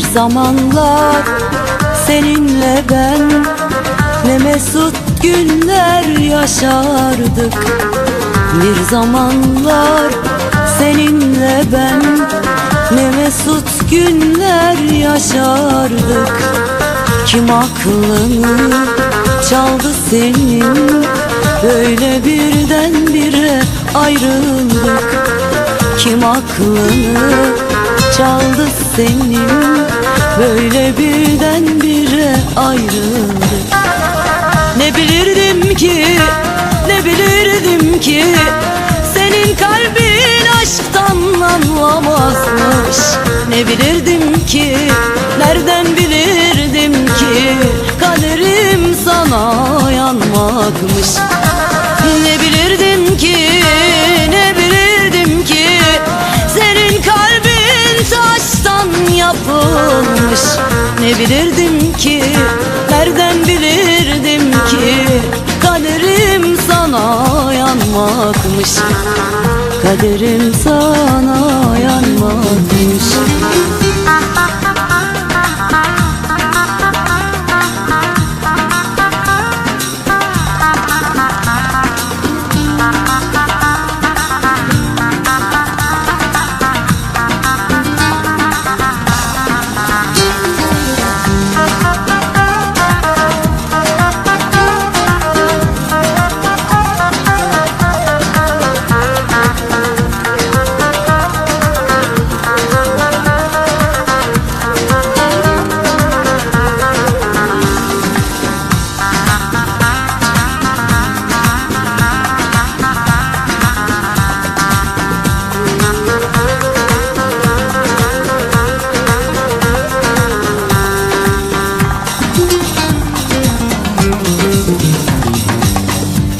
zamanlar seninle ben Ne mesut günler yaşardık. Bir zamanlar seninle ben Ne mesut günler yaşardık. Kim aklını çaldı senin? Böyle birdenbire ayrıldık. Kim aklını çaldı senin Böyle birdenbire ayrıldık Ne bilirdim ki, ne bilirdim ki Senin kalbin aşktan anlamazmış. Ne bilirdim ki, nereden bilirdim ki Kaderim sana yanmakmış Kaderim sana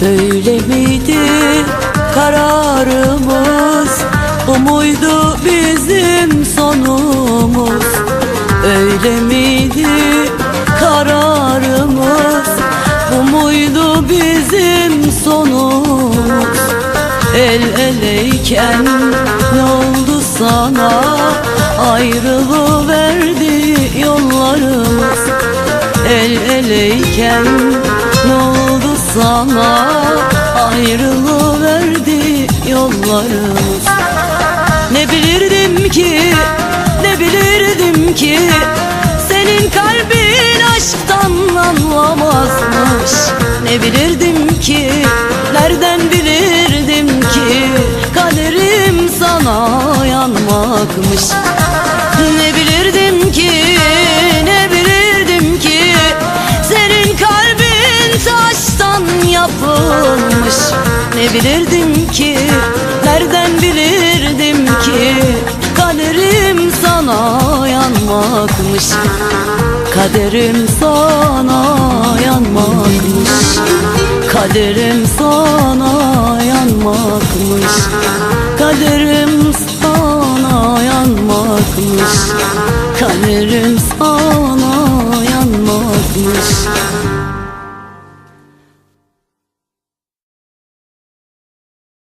Böyle miydi kararımız? Bu muydu bizim sonumuz. Öyle miydi kararımız? Bu muydu bizim sonumuz. El eleyken ne oldu sana? Ayrılıverdi yollarımız. El eleyken ne oldu sana Ayrılıverdi yollarımız. Ne bilirdim ki, ne bilirdim ki Senin kalbin aşktan anlamazmış. Ne bilirdim ki, nereden bilirdim ki Kaderim sana yanmakmış yapılmış. Ne bilirdim ki, nereden bilirdim ki? Kaderim sana yanmakmış. Kaderim sana yanmakmış. Kaderim sana yanmakmış. Kaderim sana yanmakmış. Kaderim